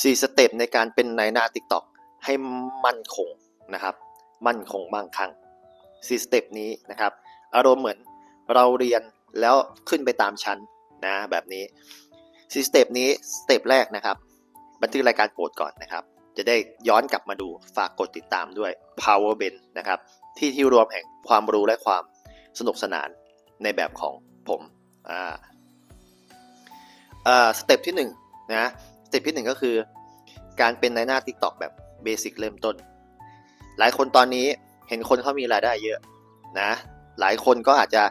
4สเต็ปในการเป็นในหน้า TikTok ให้มั่นคงนะครับ มั่นคงมั่งคั่ง4สเต็ปนี้นะครับ อารมณ์เหมือนเราเรียนแล้วขึ้นไปตามชั้นนะแบบนี้4สเต็ปนี้สเต็ปแรกนะครับ บันทึกรายการโปรดก่อนนะครับ จะได้ย้อนกลับมาดูฝากกดติดตามด้วย Power Ben นะครับ ที่ที่รวมแห่งความรู้และความสนุกสนานในแบบของผมอ่าอ่าสเต็ปที่1นงนะ เต็ปที่1ก็คือ การเป็นในหน้า TikTok แบบเบสิกเริ่มต้น หลายคนตอนนี้เห็นคนเขามีรายได้เยอะนะ หลายคนก็อาจจะ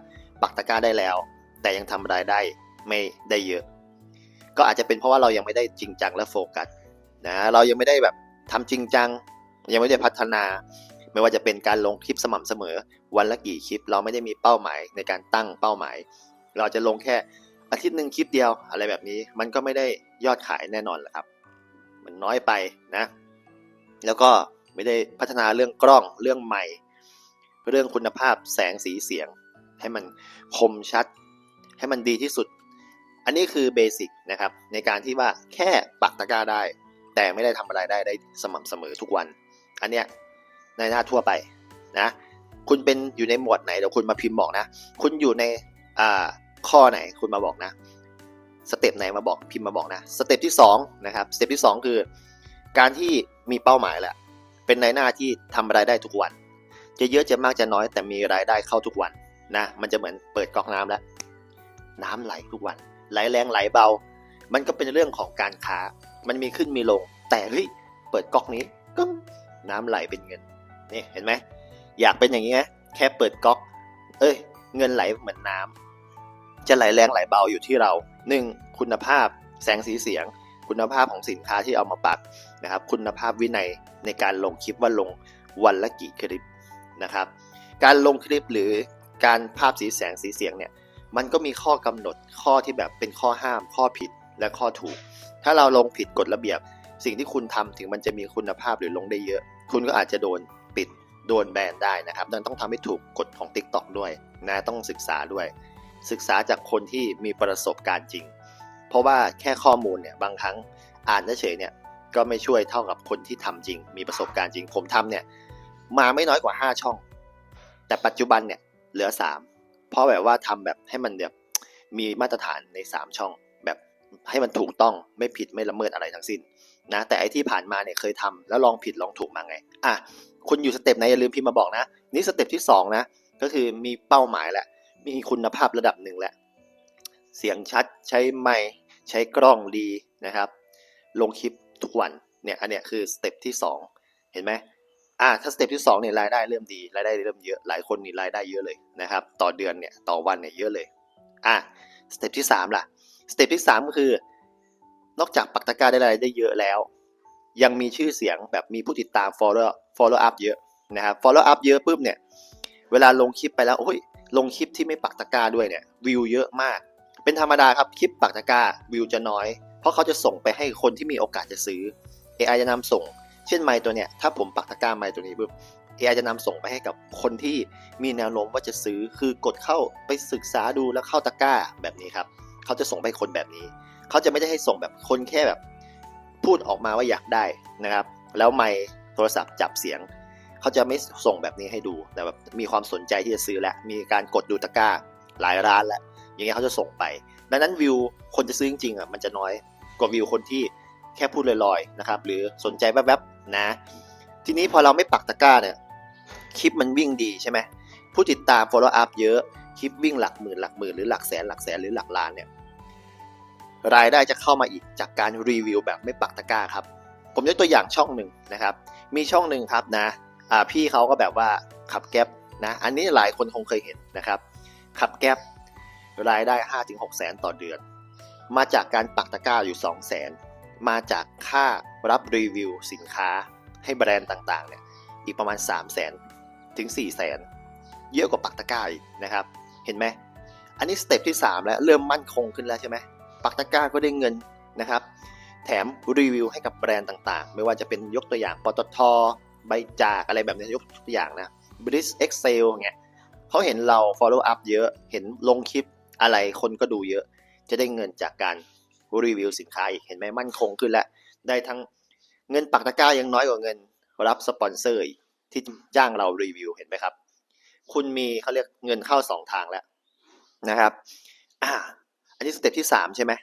ปักตะกร้าได้แล้ว แต่ยังทำรายได้ไม่ได้เยอะ ก็อาจจะเป็นเพราะว่าเรายังไม่ได้จริงจังและโฟกัสนะเรายังไม่ได้แบบทำจริงจัง ยังไม่ได้พัฒนา ไม่ว่าจะเป็นการลงคลิปสม่ำเสมอ วันละกี่คลิป เราไม่ได้มีเป้าหมายในการตั้งเป้าหมาย เราจะลงแค่อาทิตย์หนึ่งคลิปเดียวอะไรแบบนี้ มันก็ไม่ได้ ยอดขายแน่นอนแหละครับ มันน้อยไปนะ แล้วก็ไม่ได้พัฒนาเรื่องกล้องเรื่องใหม่ เรื่องคุณภาพแสงสีเสียง ให้มันคมชัด ให้มันดีที่สุด อันนี้คือเบสิกนะครับ ในการที่ว่าแค่ปักตะกร้าได้ แต่ไม่ได้ทำอะไรได้ได้สม่ำเสมอทุกวัน อันเนี้ยในหน้าทั่วไปนะ คุณเป็นอยู่ในหมวดไหนเดี๋ยวคุณมาพิมพ์บอกนะ คุณอยู่ในอ่าข้อไหนคุณมาบอกนะ สเต็ปไหนมาบอกพิมพ์มาบอกนะสเต็ปที่2นะครับสเต็ปที่ 2 คือ การที่มีเป้าหมายแหละ เป็นในหน้าที่ทำรายได้ทุกวัน จะเยอะจะมากจะน้อยแต่มีรายได้เข้าทุกวันนะมันจะเหมือนเปิดก๊อกน้ำแล้ว น้ำไหลทุกวัน ไหลแรงไหลเบา มันก็เป็นเรื่องของการค้า มันมีขึ้นมีลง แต่เฮ้ยเปิดก๊อกนี้ก็น้ำไหลเป็นเงินนี่เห็นไหมอยากเป็นอย่างนี้ไหมแค่เปิดก๊อก เอ้ย เงินไหลเหมือนน้ำจะไหลแรงไหลเบาอยู่ที่เรา หนึ่งคุณภาพแสงสีเสียง คุณภาพของสินค้าที่เอามาปักนะครับ คุณภาพวินัยในการลงคลิปว่าลงวันละกี่คลิปนะครับ การลงคลิปหรือการภาพสีแสงสีเสียงเนี่ยมันก็มีข้อกำหนดข้อที่แบบเป็นข้อห้าม ข้อผิดและข้อถูก ถ้าเราลงผิดกฎระเบียบ สิ่งที่คุณทำถึงมันจะมีคุณภาพหรือลงได้เยอะ คุณก็อาจจะโดนปิดโดนแบนได้นะครับดังนั้นต้องทำให้ถูกกฎของ TikTok ด้วยนะต้องศึกษาด้วย ศึกษาจากคนที่มีประสบการณ์จริง เพราะว่าแค่ข้อมูลเนี่ยบางครั้งอ่านเฉยเนี่ยก็ไม่ช่วยเท่ากับคนที่ทำจริง มีประสบการณ์จริง ผมทำเนี่ยมาไม่น้อยกว่า 5 ช่อง แต่ปัจจุบันเนี่ยเหลือ 3 เพราะแบบว่าทำแบบให้มันแบบมีมาตรฐานใน 3 ช่อง แบบให้มันถูกต้องไม่ผิดไม่ละเมิดอะไรทั้งสิ้นนะแต่ไอที่ผ่านมาเนี่ยเคยทำแล้วลองผิดลองถูกมาไงอะคุณอยู่สเต็ปไหนอย่าลืมพิมพ์มาบอกนะ นี่สเต็ปที่2นะก็คือมีเป้าหมายแหละ มีคุณภาพระดับหนึ่งแหละ เสียงชัดใช้ไมค์ใช้กล้องดีนะครับ ลงคลิปทุกวันเนี่ยอันเนี้ยคือสเต็ปที่ 2 เห็นไหมอ่าถ้าสเต็ปที่2เนี่ยรายได้เริ่มดีรายได้เริ่มเยอะหลายคนนี่รายได้เยอะเลยนะครับ ต่อเดือนเนี่ยต่อวันเนี่ยเยอะเลยอะสเต็ปที่ 3 ล่ะสเต็ปที่ 3 ก็คือ นอกจากปักตะกร้าได้รายได้เยอะแล้ว ยังมีชื่อเสียงแบบมีผู้ติดตาม follow follow up เยอะนะครับ follow up เยอะปุ๊บเนี่ยเวลาลงคลิปไปแล้วโอ้ย ลงคลิปที่ไม่ปักตะกร้าด้วยเนี่ยวิวเยอะมาก เป็นธรรมดาครับคลิปปักตะกร้าวิวจะน้อย เพราะเขาจะส่งไปให้คนที่มีโอกาสจะซื้อ AI จะนำส่ง เช่นไมค์ตัวเนี้ยถ้าผมปักตะกร้าไมค์ตัวนี้ปุ๊บ AI จะนำส่งไปให้กับคนที่มีแนวโน้มว่าจะซื้อคือกดเข้าไปศึกษาดูแล้วเข้าตะกร้าแบบนี้ครับเขาจะส่งไปคนแบบนี้ เขาจะไม่ได้ให้ส่งแบบคนแค่แบบ พูดออกมาว่าอยากได้นะครับ แล้วไมค์โทรศัพท์จับเสียง เขาจะไม่ส่งแบบนี้ให้ดูแต่แบบมีความสนใจที่จะซื้อแล้วมีการกดดูตะกร้าหลายร้านแล้วอย่างเงี้ยเขาจะส่งไป ดังนั้นวิวคนจะซื้อจริงๆอะมันจะน้อยกว่าวิวคนที่แค่พูดลอยๆนะครับหรือสนใจแวบๆนะ ทีนี้พอเราไม่ปักตะกร้าเนี่ยคลิปมันวิ่งดีใช่ไหมผู้ติดตาม follow up เยอะคลิปวิ่งหลักหมื่นหลักหมื่นหรือหลักแสนหลักแสนหรือหลักล้านเนี่ยรายได้จะเข้ามาอีกจากการรีวิวแบบไม่ปักตะกร้าครับ ผมยกตัวอย่างช่องหนึ่งนะครับ มีช่องหนึ่งครับนะ อ่าพี่เขาก็แบบว่าขับแก๊ปนะอันนี้หลายคนคงเคยเห็นนะครับ ขับแก๊ปรายได้ 5-6 แสนต่อเดือน มาจากการปักตะกร้าอยู่ 2 แสน มาจากค่ารับรีวิวสินค้าให้แบรนด์ต่างๆเนี่ยอีกประมาณ 3 แสนถึง 4 แสน เยอะกว่าปักตะกร้าอีกนะครับ เห็นไหม อันนี้สเต็ปที่ 3 แล้วเริ่มมั่นคงขึ้นแล้วใช่ไหมปักตะกร้าก็ได้เงินนะครับ แถมรีวิวให้กับแบรนด์ต่างๆ ไม่ว่าจะเป็นยกตัวอย่างปตท ใบจากอะไรแบบนี้ยกตัวอย่างนะ b r i s Excel เงี้ยเขาเห็นเรา follow up เยอะ เห็นลงคลิปอะไรคนก็ดูเยอะ จะได้เงินจากการรีวิวสินค้าอีกเห็นไหมมั่นคงขึ้นแล้ว ได้ทั้งเงินปักตะกร้ายังน้อยกว่าเงินรับสปอนเซอร์ที่จ้างเรารีวิวเห็นไหมครับ คุณมีเขาเรียกเงินเข้าสองทางแล้วนะครับอ่าอันนี้สเต็ปที่สามใช่ไหม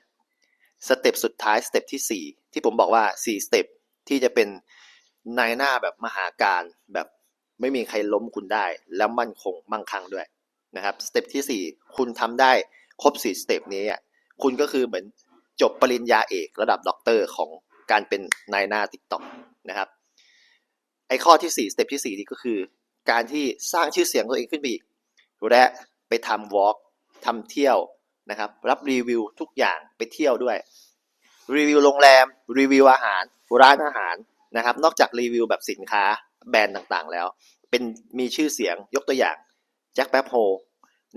สเต็ปสุดท้ายสเต็ปที่สี่ที่ผมบอกว่าสี่สเต็ปที่จะเป็น นายหน้าแบบมหาการแบบไม่มีใครล้มคุณได้ แล้วมั่นคงมั่งคั่งด้วยนะครับสเต็ปที่สี่คุณทำได้ครบสี่สเต็ปนี้อะคุณก็คือเหมือนจบปริญญาเอกระดับด็อกเตอร์ของการเป็นนายหน้าติ๊กต็อกนะครับไอ้ข้อที่สี่สเต็ปที่สี่นี่ก็คือ การที่สร้างชื่อเสียงตัวเองขึ้นไปอีกและไปทำวอล์กทำเที่ยวนะครับรับรีวิวทุกอย่างไปเที่ยวด้วย รีวิวโรงแรม รีวิวอาหาร ร้านอาหาร นะครับ นอกจากรีวิวแบบสินค้าแบรนด์ต่างๆ แล้ว เป็นมีชื่อเสียงยกตัวอย่างแจ็คแป๊บโฮ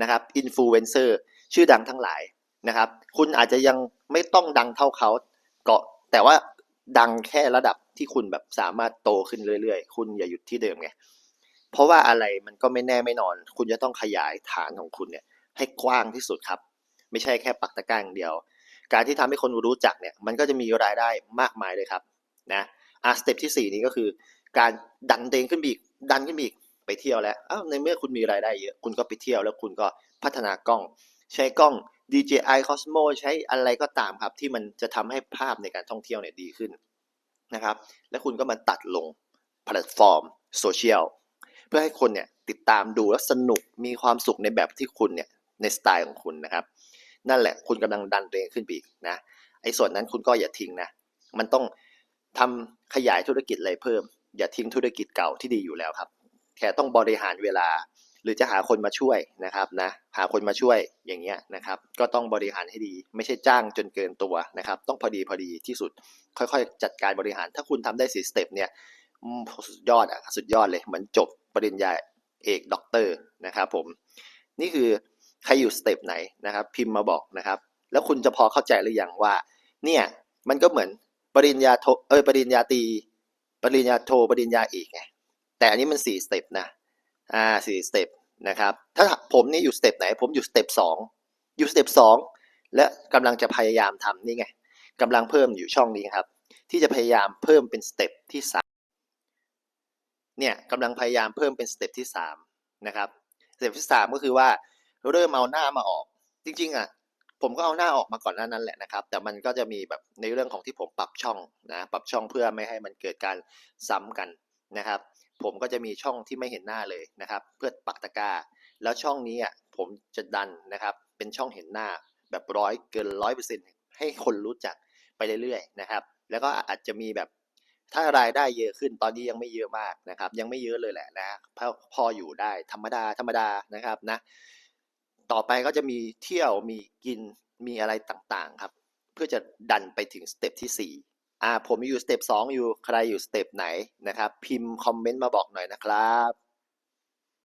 นะครับอินฟลูเอนเซอร์ชื่อดังทั้งหลายนะครับ คุณอาจจะยังไม่ต้องดังเท่าเขาก็แต่ว่าดังแค่ระดับที่คุณแบบสามารถโตขึ้นเรื่อยๆ คุณอย่าหยุดที่เดิมไงเพราะว่าอะไรมันก็ไม่แน่ไม่นอน คุณจะต้องขยายฐานของคุณเนี่ย ให้กว้างที่สุดครับ ไม่ใช่แค่ปักตะกร้างเดียว การที่ทำให้คนรู้จักเนี่ย มันก็จะมีรายได้มากมายเลยครับ นะ อะสเต็ปที่สี่นี้ก็คือ การดันเดงขึ้นไปอีกดันขึ้นไปอีกไปเที่ยวแล้วอ้าวในเมื่อคุณมีรายได้เยอะคุณก็ไปเที่ยวแล้วคุณก็พัฒนากล้อง ใช้กล้อง DJI Cosmo ใช้อะไรก็ตามครับ ที่มันจะทำให้ภาพในการท่องเที่ยวเนี่ยดีขึ้นนะครับ แล้วคุณก็มาตัดลงแพลตฟอร์มโซเชียลเพื่อให้คนเนี่ยติดตามดูแล้วสนุกมีความสุขในแบบที่คุณเนี่ยในสไตล์ของคุณนะครับ นั่นแหละคุณกำลังดันตัวเองขึ้นไปอีกนะไอ้ส่วนนั้นคุณก็อย่าทิ้งนะ มันต้อง ทำขยายธุรกิจอะไรเพิ่ม อย่าทิ้งธุรกิจเก่าที่ดีอยู่แล้วครับ แค่ต้องบริหารเวลา หรือจะหาคนมาช่วยนะครับนะหาคนมาช่วยอย่างเงี้ยนะครับ ก็ต้องบริหารให้ดี ไม่ใช่จ้างจนเกินตัวนะครับ ต้องพอดีพอดีที่สุด ค่อยๆ จัดการบริหารถ้าคุณทำได้สี่สเต็ปเนี่ยสุดยอดอะสุดยอดเลยเหมือนจบปริญญาเอกด็อกเตอร์นะครับผมนี่คือใครอยู่สเต็ปไหนนะครับ พิมพ์มาบอกนะครับ แล้วคุณจะพอเข้าใจหรือยังว่า เนี่ยมันก็เหมือน ปริญญาโทเออปริญญาตีปริญญาโทปริญญาเอกไงแต่อันนี้มันสี่สเต็ปนะอ่าสี่สเต็ปนะครับถ้าผมนี่อยู่สเต็ปไหน ผมอยู่สเต็ปสองอยู่สเต็ปสองและกำลังจะพยายามทำนี่ไงกำลังเพิ่มอยู่ช่องนี้ครับ ที่จะพยายามเพิ่มเป็นสเต็ปที่สามเนี่ยกำลังพยายามเพิ่มเป็นสเต็ปที่สามนะครับสเต็ปที่สามก็คือว่าเริ่มเอาหน้ามาออก จริงๆอะ ผมก็เอาหน้าออกมาก่อนหน้านั้นแหละนะครับ แต่มันก็จะมีแบบในเรื่องของที่ผมปรับช่องนะปรับช่องเพื่อไม่ให้มันเกิดการซ้ำกันนะครับ ผมก็จะมีช่องที่ไม่เห็นหน้าเลยนะครับ เพื่อปักตะกร้า แล้วช่องนี้อะผมจะดันนะครับ เป็นช่องเห็นหน้าแบบร้อยเกินร้อยเปอร์เซ็นให้คนรู้จักไปเรื่อยๆนะครับ แล้วก็อาจจะมีแบบถ้ารายได้เยอะขึ้นตอนนี้ยังไม่เยอะมากนะครับ ยังไม่เยอะเลยแหละนะพอพออยู่ได้ธรรมดาธรรมดานะครับนะ ต่อไปก็จะมีเที่ยวมีกินมีอะไรต่างๆครับ เพื่อจะดันไปถึงสเต็ปที่สี่อ่าผมอยู่สเต็ปสองอยู่ใครอยู่สเต็ปไหนนะครับ พิมพ์คอมเมนต์มาบอกหน่อยนะครับ